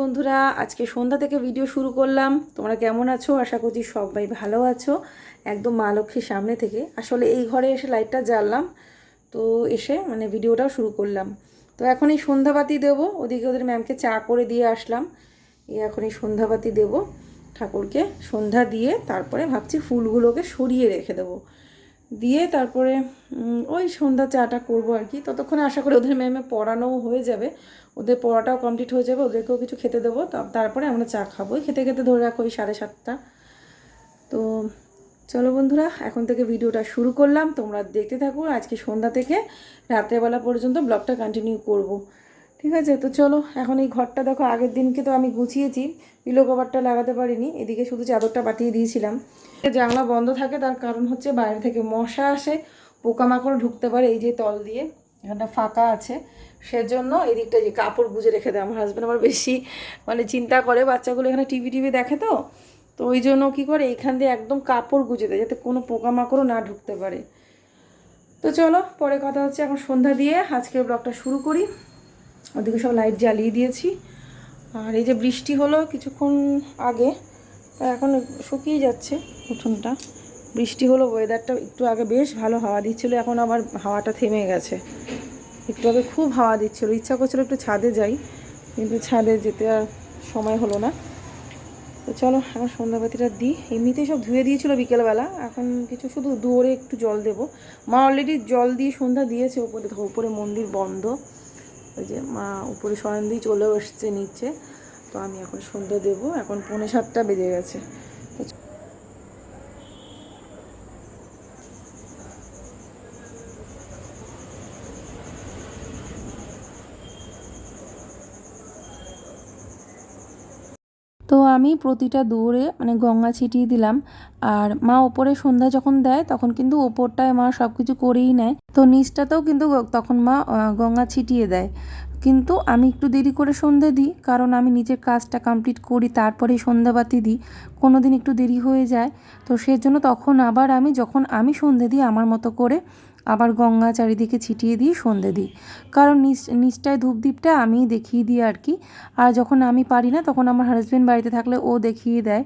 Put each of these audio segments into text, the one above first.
বন্ধুরা। আজকে সন্ধ্যা থেকে ভিডিও শুরু করলাম। তোমরা কেমন আছো? আশা করছি সবাই ভালো আছো। একদম মা লক্ষ্মীর সামনে থেকে। আসলে এই ঘরে এসে লাইটটা জ্বাললাম। তো এসে মানে ভিডিওটাও শুরু করলাম। তো এখন এই সন্ধ্যাবাতি দেবো। ওদিকে ওদের ম্যামকে চা করে দিয়ে আসলাম। এখন এই সন্ধ্যাবাতি দেবো। ঠাকুরকে সন্ধ্যা দিয়ে তারপরে ভাবছি ফুলগুলোকে সরিয়ে রেখে দেবো। দিয়ে তারপরে ওই সন্ধ্যা চাটা করব আর কি। ততক্ষণে আশা করি ওদের ম্যামে পড়ানোও হয়ে যাবে। ওদের পড়াটাও কমপ্লিট হয়ে যাবে, ওদেরকেও কিছু খেতে দেবো। তারপরে আমরা চা খাব। খেতে খেতে ধরে রাখো, ওই সাড়ে সাতটা। তো চলো বন্ধুরা, এখন থেকে ভিডিওটা শুরু করলাম। তোমরা দেখতে থাকো, আজকে সন্ধ্যা থেকে রাত্রেবেলা পর্যন্ত ব্লগটা কন্টিনিউ করব। ঠিক আছে? তো চলো, এখন এই ঘরটা দেখো, আগের দিনকে তো আমি গুছিয়েছি পিলো কভারটা লাগাতে পারিনি। এদিকে শুধু চাদরটা পাঠিয়ে দিয়েছিলাম। জানলা বন্ধ থাকে, তার কারণ হচ্ছে বাইরে থেকে মশা আসে, পোকামাকড় ঢুকতে পারে এই যে তল দিয়ে। এখানটা ফাঁকা আছে। সেজন্য এদিকটা যে কাপড় গুজে রেখে দেয়। আমার হাজব্যান্ড আবার বেশি মানে চিন্তা করে। বাচ্চাগুলো এখানে টিভি টিভি দেখে তো। তো ওই জন্য কী করে? এইখান দিয়ে একদম কাপড় গুজে দেয় যাতে কোনো পোকামাকড়ও না ঢুকতে পারে। তো চলো, পরে কথা হচ্ছে এখন সন্ধ্যা দিয়ে। আজকের ব্লগটা শুরু করি। ওদিকে সব লাইট জ্বালিয়ে দিয়েছি। আর এই যে বৃষ্টি হলো কিছুক্ষণ আগে, তা এখন শুকিয়ে যাচ্ছে উঠোনটা বৃষ্টি হলো ওয়েদারটা একটু আগে বেশ ভালো হাওয়া দিচ্ছিল, এখন আবার হাওয়াটা থেমে গেছে। একটু আগে খুব হাওয়া দিচ্ছিল, ইচ্ছা করছিল একটু ছাদে যাই, কিন্তু ছাদে যেতে আর সময় হলো না। তো চলো, এখন সন্ধ্যাবাতিটা দিই। এমনিতেই সব ধুয়ে দিয়েছিলো বিকেলবেলা, এখন কিছু শুধু দৌড়ে একটু জল দেবো। মা অলরেডি জল দিয়ে সন্ধ্যা দিয়েছে, উপরে উপরে মন্দির বন্ধ। ওই যে মা উপরে শয়ন দিয়ে চলেও এসছে নিচে, তো আমি এখন সন্ধ্যা দেবো, এখন পৌনে সাতটা বেজে গেছে। আমি প্রতিটা দৌড়ে মানে গঙ্গা ছিটিয়ে দিলাম। আর মা ওপরে সন্ধ্যা যখন দেয়, তখন কিন্তু ওপরটায় মা সব কিছু করেই নেয়। তো নিচটাতেও কিন্তু তখন মা গঙ্গা ছিটিয়ে দেয়। কিন্তু আমি একটু দেরি করে সন্ধে দিই, কারণ আমি নিজের কাজটা কমপ্লিট করি, তারপরেই সন্ধ্যাবাতি দিই। কোনো দিন একটু দেরি হয়ে যায়। তো সেজন্য তখন আবার আমি, যখন আমি সন্ধে দিই, আমার মতো করে আবার গঙ্গা চারিদিকে ছিটিয়ে দিয়ে সন্ধে দিই। কারণ নিচ, নিচটায় ধূপদীপটা আমিই দেখিয়ে দিই আর কি। আর যখন আমি পারি না, তখন আমার হাজব্যান্ড বাড়িতে থাকলে ও দেখিয়ে দেয়।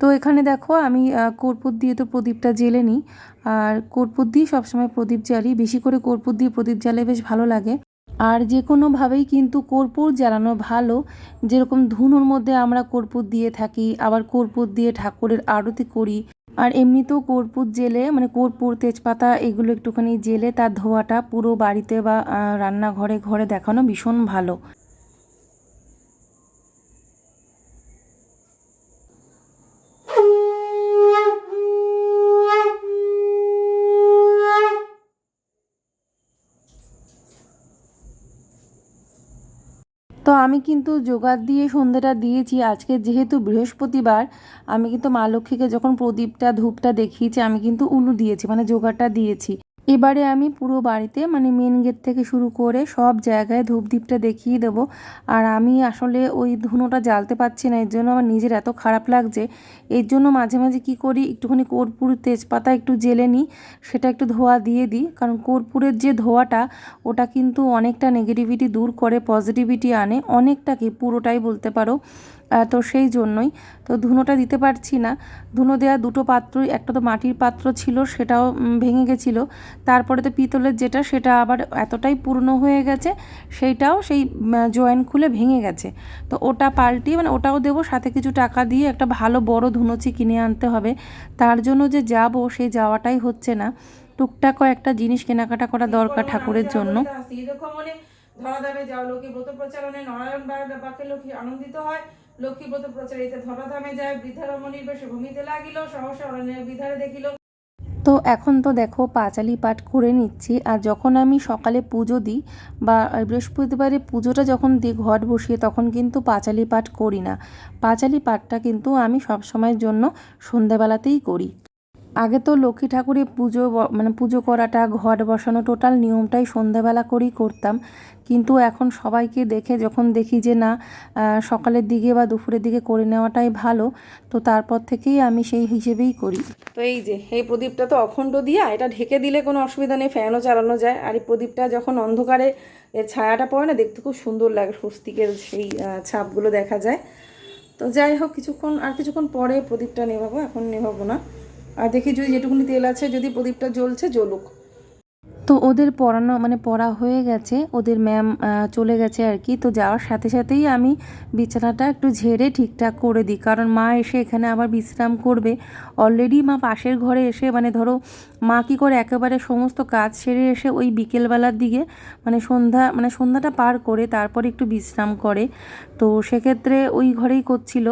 তো এখানে দেখো, আমি কর্পূর দিয়ে তো প্রদীপটা জেলে নিই। আর কর্পূর দিয়ে সবসময় প্রদীপ জ্বালি। বেশি করে কর্পূর দিয়ে প্রদীপ জ্বালে বেশ ভালো লাগে। আর যে কোনোভাবেই কিন্তু কর্পূর জ্বালানো ভালো। যেরকম ধুনুর মধ্যে আমরা কর্পূর দিয়ে থাকি, আবার কর্পূর দিয়ে ঠাকুরের আরতি করি। আর এমনিতেও কর্পূর জেলে মানে কর্পূর, তেজপাতা এগুলো একটুখানি জেলে, তার ধোয়াটা পুরো বাড়িতে বা রান্নাঘরে, ঘরে দেখানো ভীষণ ভালো। তো আমি কিন্তু জোগাড় দিয়ে সন্ধ্যাটা দিয়েছি। আজকে যেহেতু বৃহস্পতিবার, আমি কিন্তু মা লক্ষ্মীকে যখন প্রদীপটা, ধূপটা দেখিয়েছি, আমি কিন্তু উলু দিয়েছি মানে জোগাড়টা দিয়েছি। এবারে আমি পুরো বাড়িতে মানে মেন গেট থেকে শুরু করে সব জায়গায় ধূপ দ্বীপটা দেখিয়ে দেবো। আর আমি আসলে ওই ধুনোটা জ্বালতে পারছি না, এর জন্য আমার নিজের এত খারাপ লাগছে। এর জন্য মাঝে মাঝে কি করি, একটুখানি কর্পূর তেজপাতা একটু জেলে নিই, সেটা একটু ধোয়া দিয়ে দিই। কারণ কর্পূরের যে ধোয়াটা, ওটা কিন্তু অনেকটা নেগেটিভিটি দূর করে পজিটিভিটি আনে। অনেকটাকে পুরোটাই বলতে পারো তো সেই জন্যই। তো ধুনোটা দিতে পারছি না। ধুনো দেওয়া দুটো পাত্রই একটা তো মাটির পাত্র ছিল সেটাও ভেঙে গেছিল। তারপরে তো পিতলের যেটা সেটা আবার এতটাই পুরনো হয়ে গেছে সেইটাও সেই জয়েন্ট খুলে ভেঙে গেছে। তো ওটা পাল্টিয়ে মানে ওটাও দেবো সাথে কিছু টাকা দিয়ে একটা ভালো বড় ধুনোচি কিনে আনতে হবে। তার জন্য যে যাব সেই যাওয়াটাই হচ্ছে না। টুকটাক কয়েকটা জিনিস কেনাকাটা করা দরকার ঠাকুরের জন্য। ধরাধামে যাও লক্ষ্মী ব্রত প্রচারণে নারায়ণ বাক্যে লক্ষ্মী আনন্দিত হয়। লক্ষ্মী প্রচারিত ধরাধামে যায় বৃদ্ধারমণীর বেশে ভূমিতে লাগিল, সহসা অরণ্যের বিধারে দেখিল। তো এখন তো দেখো পাঁচালি পাঠ করে নিচ্ছি, আর যখন আমি সকালে পুজো দিই বা বৃহস্পতিবারে পুজোটা যখন দিই, ঘট বসিয়ে, তখন কিন্তু পাঁচালি পাঠ করি না। পাঁচালি পাঠটা কিন্তু আমি সব সময়ের জন্য সন্ধ্যাবেলাতেই করি। আগে তো লক্ষ্মী ঠাকুরের পুজো মানে পুজো করাটা, ঘট বসানো টোটাল নিয়মটাই সন্ধ্যাবেলা করেই করতাম। কিন্তু এখন সবাইকে দেখে যখন দেখি যে না সকালের দিকে বা দুপুরের দিকে করে নেওয়াটাই ভালো, তো তারপর থেকেই আমি সেই হিসেবেই করি। তো এই যে, এই প্রদীপটা তো অখণ্ড দিয়া, এটা ঢেকে দিলে কোনো অসুবিধা নেই, ফ্যানও চালানো যায়। আর এই প্রদীপটা যখন অন্ধকারে, এর ছায়াটা পড়ে না, দেখতে খুব সুন্দর লাগে, স্বস্তিকের সেই ছাপগুলো দেখা যায়। তো যাই হোক, কিছুক্ষণ, আর কিছুক্ষণ পরে প্রদীপটা নেভাবো, এখন নেভাবো না। আর দেখি যদি যেটুকুনি তেল আছে, যদি প্রদীপটা জ্বলছে, জ্বলুক। তো ওদের পড়ানো মানে পড়া হয়ে গেছে। ওদের ম্যাম চলে গেছে আর কি। তো যাওয়ার সাথে সাথেই আমি বিছানাটা একটু ঝেড়ে ঠিকঠাক করে দিই। কারণ মা এসে এখানে আবার বিশ্রাম করবে। অলরেডি মা পাশের ঘরে এসে মানে ধরো, মা কী করে একেবারে সমস্ত কাজ সেরে এসে ওই বিকেলবেলার দিকে মানে সন্ধ্যা মানে সন্ধ্যাটা পার করে তারপরে একটু বিশ্রাম করে। তো সেক্ষেত্রে ওই ঘরেই করছিল।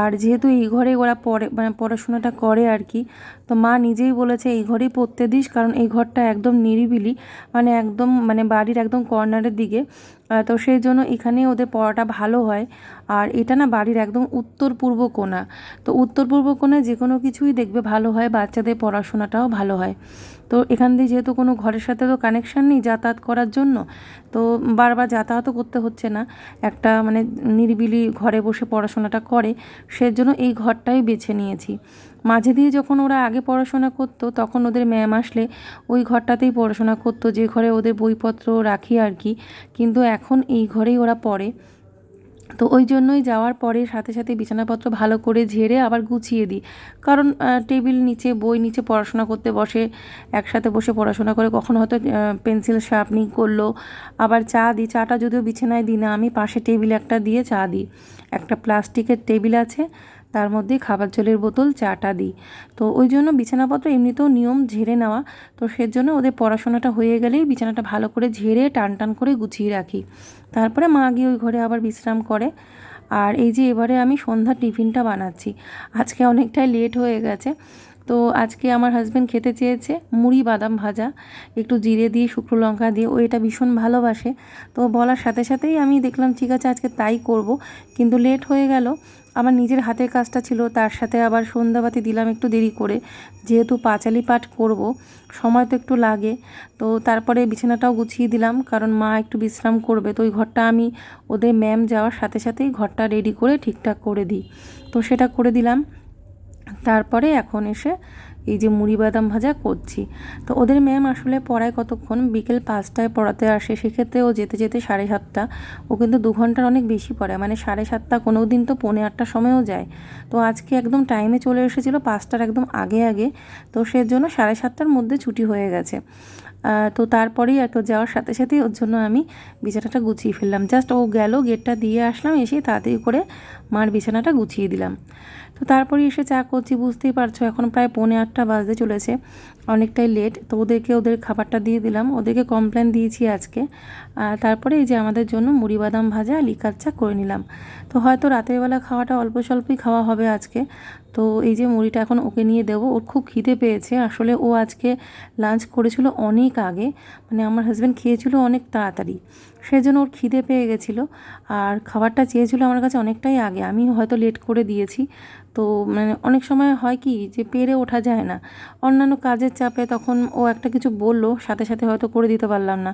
আর যেহেতু এই ঘরে ওরা পড়ে মানে পড়াশোনাটা করে আর কি, তো মা নিজেই বলেছে এই ঘরেই পড়তে দিস, কারণ এই ঘরটা একদম নিরিবিলি মানে একদম মানে বাড়ির একদম কর্নারের দিকে। তো সেই জন্য এখানে ওদের পড়াটা ভালো হয়। আর এটা না বাড়ির একদম উত্তর পূর্ব কোণা। তো উত্তর পূর্ব কোণায় যে কোনো কিছুই দেখবে ভালো হয়, বাচ্চাদের পড়াশোনাটাও ভালো হয়। তো এখান দিয়ে যেহেতু কোনো ঘরের সাথে তো কানেকশান নেই যাতায়াত করার জন্য, তো বারবার যাতায়াতও করতে হচ্ছে না। একটা মানে নিরিবিলি ঘরে বসে পড়াশোনাটা করে, সেজন্য এই ঘরটাই বেছে নিয়েছি। মাঝে দিয়ে যখন ওরা আগে পড়াশোনা করতো, তখন ওদের ম্যাম আসলে ওই ঘরটাতেই পড়াশোনা করতো, যে ঘরে ওদের বইপত্র রাখি আর কি। কিন্তু এখন এই ঘরেই ওরা পড়ে। তো ওই জন্যই যাওয়ার পরে সাথে সাথে বিছানাপত্র ভালো করে ঝেড়ে আবার গুছিয়ে দিই। কারণ টেবিল নিচে, বই নিচে পড়াশোনা করতে বসে, একসাথে বসে পড়াশোনা করে কখনো হয়তো পেন্সিল শার্পনিং করল। আবার চা দিই। চাটা যদিও বিছানায় দিই না, আমি পাশে টেবিল একটা দিয়ে চা দিই। একটা প্লাস্টিকের টেবিল আছে তার মধ্যে খাবার জলের বোতল, চাটা দিই। তো ওই জন্য বিছানাপত্র এমনিতেও নিয়ম ঝেড়ে নেওয়া। তো সেজন্য ওদের পড়াশোনাটা হয়ে গেলেই বিছানাটা ভালো করে ঝেড়ে টান টান করে গুছিয়ে রাখি। তারপরে মা গিয়ে ওই ঘরে আবার বিশ্রাম করে। আর এই যে এবারে আমি সন্ধ্যা টিফিনটা বানাচ্ছি। আজকে অনেকটাই লেট হয়ে গেছে। তো আজকে আমার হাজব্যান্ড খেতে চেয়েছে মুড়ি বাদাম ভাজা, একটু জিরে দিয়ে, শুকনো লঙ্কা দিয়ে। ও এটা ভীষণ ভালোবাসে। তো বলার সাথে সাথেই আমি দেখলাম, ঠিক আছে, আজকে তাই করব। কিন্তু লেট হয়ে গেল। আমার নিজের হাতের কাজটা ছিল, তার সাথে আবার সন্ধ্যাবাতি দিলাম একটু দেরি করে। যেহেতু পাঁচালি পাঠ করব, সময় তো একটু লাগে, তো তারপরে বিছানাটাও গুছিয়ে দিলাম, কারণ মা একটু বিশ্রাম করবে। তো ওই ঘরটা আমি ওদের ম্যাম যাওয়ার সাথে সাথেই ঘরটা রেডি করে ঠিকঠাক করে দিই। তো সেটা করে দিলাম। তারপরে এখন এসে এই যে মুড়ি বাদাম ভাজা করছি। তো ওদের ম্যাম আসলে পড়ায় কতক্ষণ? বিকেল পাঁচটায় পড়াতে আসে, সেক্ষেত্রে ও যেতে যেতে সাড়ে সাতটা। ও কিন্তু দু ঘণ্টার অনেক বেশি পড়ে মানে সাড়ে সাতটা কোনো দিন তো পৌনে আটটার সময়ও যায়। তো আজকে একদম টাইমে চলে এসেছিল, পাঁচটার একদম আগে আগে। তো সেজন্য সাড়ে সাতটার মধ্যে ছুটি হয়ে গেছে। তো তারপরেই আর তো যাওয়ার সাথে সাথেই ওর জন্য আমি বিছানাটা গুছিয়ে ফেললাম। জাস্ট ও গেল গেটটা দিয়ে আসলাম, এসে তাড়াতাড়ি করে মার বিছানাটা গুছিয়ে দিলাম। তো তারপরে এসে চা করছি, বুঝতেই পারছ এখন প্রায় পৌনে আটটা বাজতে চলেছে। অনেকটাই লেট তো ওদেরকে ওদের খাবারটা দিয়ে দিলাম। ওদেরকে কমপ্লেন দিয়েছি আজকে। আর তারপরে এই যে আমাদের জন্য মুড়ি বাদাম ভাজা লিকার চা করে নিলাম। তো হয়তো রাতের বেলা খাওয়াটা অল্প স্বল্পই খাওয়া হবে আজকে। তো এই যে মুড়িটা এখন ওকে নিয়ে দেবো, ওর খুব খিদে পেয়েছে। আসলে ও আজকে লাঞ্চ করেছিল অনেক আগে মানে আমার হাজব্যান্ড খেয়েছিল অনেক তাড়াতাড়ি। সেই জন্য ওর খিদে পেয়ে গেছিল। আর খাবারটা চেয়েছিল আমার কাছে অনেকটাই আগে, আমি হয়তো লেট করে দিয়েছি। তো মানে অনেক সময় হয় কি যে পেরে ওঠা যায় না। অন্যান্য কাজের চাপে তখন ও একটা কিছু বলল, সাথে সাথে হয়তো করে দিতে পারলাম না।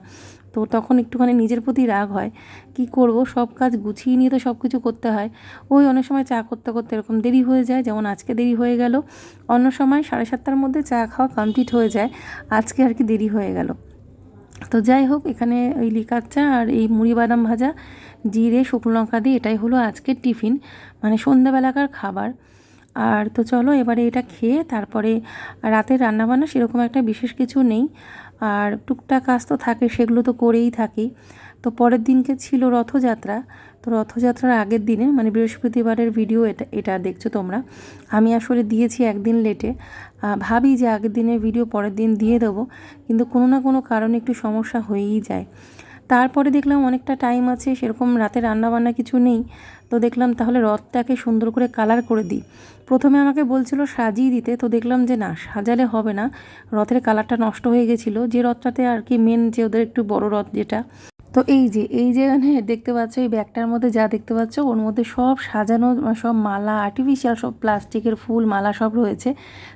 তো তখন একটুখানি নিজের প্রতি রাগ হয়। কি করব? সব কাজ গুছিয়ে নিয়ে তো সব কিছু করতে হয়। ওই অনেক সময় চা করতে করতে এরকম দেরি হয়ে যায়, যেমন আজকে দেরি হয়ে গেল। অন্য সময় সাড়ে সাতটার মধ্যে চা খাওয়া কমপ্লিট হয়ে যায়, আজকে আর কি দেরি হয়ে গেল। তো যাই হোক, এখানে ওই লিকার চা আর এই মুড়ি বাদাম ভাজা, জিরে, শুকনো লঙ্কা দিয়ে এটাই হলো আজকের টিফিন মানে সন্ধ্যাবেলাকার খাবার। আর তো চলো, এবারে এটা খেয়ে তারপরে রাতের রান্নাবান্না সেরকম একটা বিশেষ কিছু নেই। আর টুকটাক কাজ তো থাকে, সেগুলো তো করেই থাকি। তো পরের দিনকে ছিল রথযাত্রা। তো রথযাত্রার আগের দিনে মানে বৃহস্পতিবারের ভিডিও এটা এটা দেখছ তোমরা। আমি আসলে দিয়েছি একদিন লেটে ভাবি যে আগের দিনের ভিডিও পরের দিন দিয়ে দেবো, কিন্তু কোনো না কোনো কারণে একটু সমস্যা হয়েই যায়। তারপরে দেখলাম অনেকটা টাইম আছে, সেরকম রাতে রান্নাবান্না কিছু নেই। তো দেখলাম তাহলে রথটাকে সুন্দর করে কালার করে দিই। প্রথমে আমাকে বলছিল সাজিয়ে দিতে, তো দেখলাম যে না, সাজালে হবে না। রথের কালারটা নষ্ট হয়ে গেছিল। যে রথটাতে আর কি মেন যে ওদের একটু বড় রথ যেটা তো এই যে এই যে দেখতে পাচ্ছ, এই ব্যাগটার মধ্যে যা দেখতে পাচ্ছ, ওর মধ্যে সব সাজানো সব মালা আর্টিফিশিয়াল সব প্লাস্টিকের ফুল, মালা সব রয়েছে।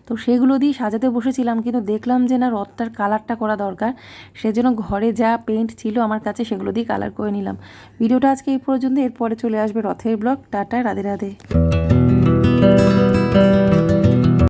তো সেগুলো দিয়ে সাজাতে বসেছিলাম, কিন্তু দেখলাম যে না, রথটার কালারটা করা দরকার। সেজন্য ঘরে যা পেন্ট ছিল আমার কাছে, সেগুলো দিয়ে কালার করে নিলাম। ভিডিওটা আজকে এই পর্যন্ত এরপরে চলে আসবে রথের ব্লগ টাটা, রাধে রাধে।